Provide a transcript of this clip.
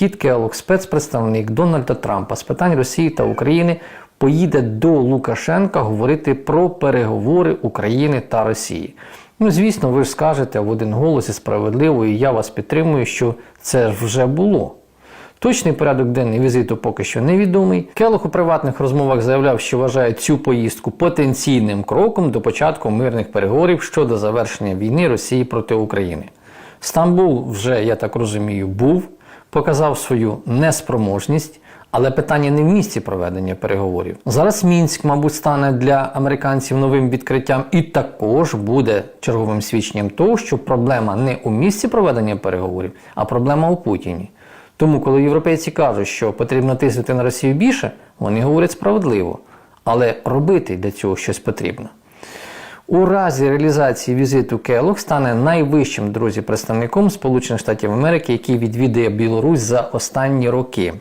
Кіт Келлог, спецпредставник Дональда Трампа з питань Росії та України, поїде до Лукашенка говорити про переговори України та Росії. Ну, звісно, ви ж скажете в один голос і справедливо, і я вас підтримую, що це вже було. Точний порядок денний візиту поки що невідомий. Келох у приватних розмовах заявляв, що вважає цю поїздку потенційним кроком до початку мирних переговорів щодо завершення війни Росії проти України. Стамбул вже, я так розумію, був, показав свою неспроможність, але питання не в місці проведення переговорів. Зараз Мінськ, мабуть, стане для американців новим відкриттям і також буде черговим свідченням того, що проблема не у місці проведення переговорів, а проблема у Путіні. Тому, коли європейці кажуть, що потрібно тиснути на Росію більше, вони говорять справедливо. Але робити для цього щось потрібно. У разі реалізації візиту Келлог стане найвищим друзі представником Сполучених Штатів Америки, який відвідує Білорусь за останні роки.